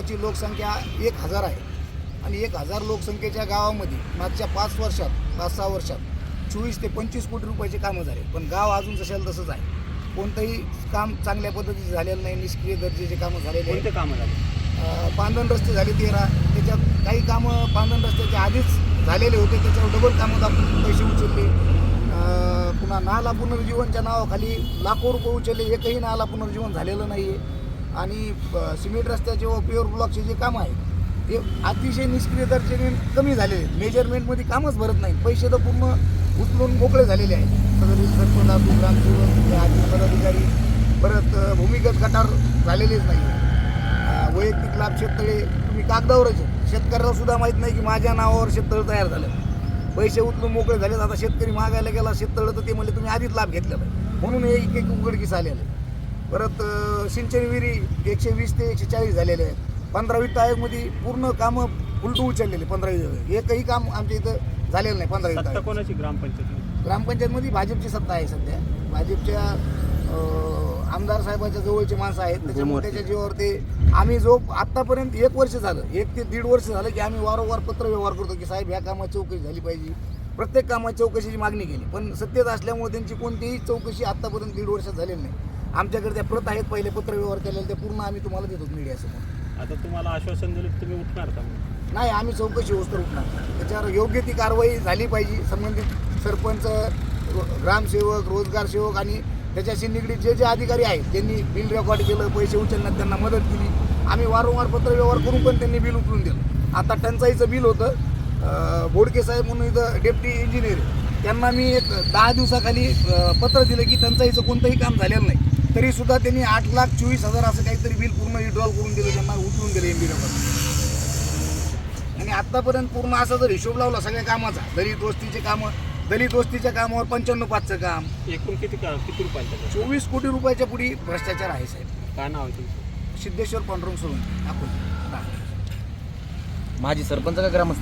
गावाची लोकसंख्या एक हजार आहे. आणि एक हजार लोकसंख्येच्या गावामध्ये मागच्या पाच वर्षात पाच सहा वर्षात चोवीस ते पंचवीस कोटी रुपयाचे कामं झाले. पण गाव अजून जशाला तसंच आहे. कोणतंही काम चांगल्या पद्धतीचे झालेलं नाही निष्क्रिय दर्जाचे कामं झालेले कोणते कामं झाले? पांदण रस्ते झाले तेरा. त्याच्यात काही कामं पांदण रस्त्याचे आधीच झालेले होते. त्याच्यावर डबल कामं दाखवून पैसे उचलले. पुन्हा नाला पुनर्जीवनच्या नावाखाली लाखो रुपये उचलले. एकही नाला पुनर्जीवन झालेलं नाही आहे आणि सिमेंट रस्त्याचे व प्युअर ब्लॉकचे जे कामं आहेत ते अतिशय निष्क्रिय दर्जेने कमी झालेले आहेत. मेजरमेंटमध्ये कामच भरत नाही. पैसे तर पूर्ण उचलून मोकळे झालेले आहेत. सदरील सरपंच ग्रामसेवक पदाधिकारी परत भूमिगत गटार झालेलेच नाही वैयक्तिक लाभ शेततळे तुम्ही कागदावरच शेतकऱ्याला सुद्धा माहीत नाही की माझ्या नावावर शेततळ तयार झालं. पैसे उचलून मोकळे झाले आता शेतकरी मागायला गेला शेततळ तर ते म्हणजे तुम्ही आधीच लाभ घेतला म्हणून हे एक एक उघडकीस आलेलं आहे परत सिंचन विहिरी एकशे वीस ते एकशे चाळीस झालेले आहेत. पंधरा वित्त आयोगमध्ये पूर्ण कामं उलटू उचललेले पंधरा एकही काम आमच्या इथं झालेलं नाही पंधरा वित्त सत्ता आयोग कोणाची? ग्रामपंचायत ग्रामपंचायतमध्ये भाजपची सत्ता आहे सध्या. भाजपच्या आमदार साहेबाच्या जवळचे माणसं आहेत. त्याच्यामुळे त्याच्या जीवावर ते आम्ही जो आत्तापर्यंत एक वर्ष झालं एक ते दीड वर्ष झालं की आम्ही वारंवार पत्र व्यवहार करतो की साहेब ह्या कामाची चौकशी झाली पाहिजे. प्रत्येक कामाची चौकशीची मागणी केली. पण सत्तेत असल्यामुळे त्यांची कोणतीही चौकशी आत्तापर्यंत दीड वर्षात झालेली नाही. आमच्याकडे त्या प्रत आहेत पहिले पत्र व्यवहार केलेले ते पूर्ण आम्ही तुम्हाला देतो मीडियासमोर. आता तुम्हाला आश्वासन दिलं की तुम्ही उठणार का मग? नाही आम्ही चौकशी होत उठणार. त्याच्यावर योग्य ती कारवाई झाली पाहिजे संबंधित सरपंच रो- ग्रामसेवक रोजगार सेवक आणि त्याच्याशी निगडीत जे जे अधिकारी आहेत त्यांनी बिल रेकॉर्ड केलं पैसे उचलण्यात त्यांना मदत केली आम्ही वारंवार पत्र व्यवहार करून पण त्यांनी बिल उचलून दिलं. आता टंचाईचं बिल होतं. अं, बोडके साहेब म्हणून इथं डेप्टी इंजिनियर. त्यांना मी एक दहा दिवसाखाली अं, पत्र दिलं की टंचाईचं कोणतंही काम झालेलं नाही. तरी सुद्धा त्यांनी आठ लाख चोवीस हजार असं काहीतरी बिल पूर्ण विड्रॉल करून दिलं त्यांना उचलून दिलं एम बी आणि आतापर्यंत पूर्ण असा जर हिशोब लावला सगळ्या कामाचा दलित वस्तीचे कामं दलित वस्तीच्या कामावर पंच्याण्णव पाचचं काम. एकूण किती का किती रुपयांचं? चोवीस कोटी रुपयाच्या पुढे भ्रष्टाचार आहे साहेब. काय नाव आहे तुमचं? सिद्धेश्वर पांडुरंग सोडून आपण माझी सरपंच का ग्रामस्थ?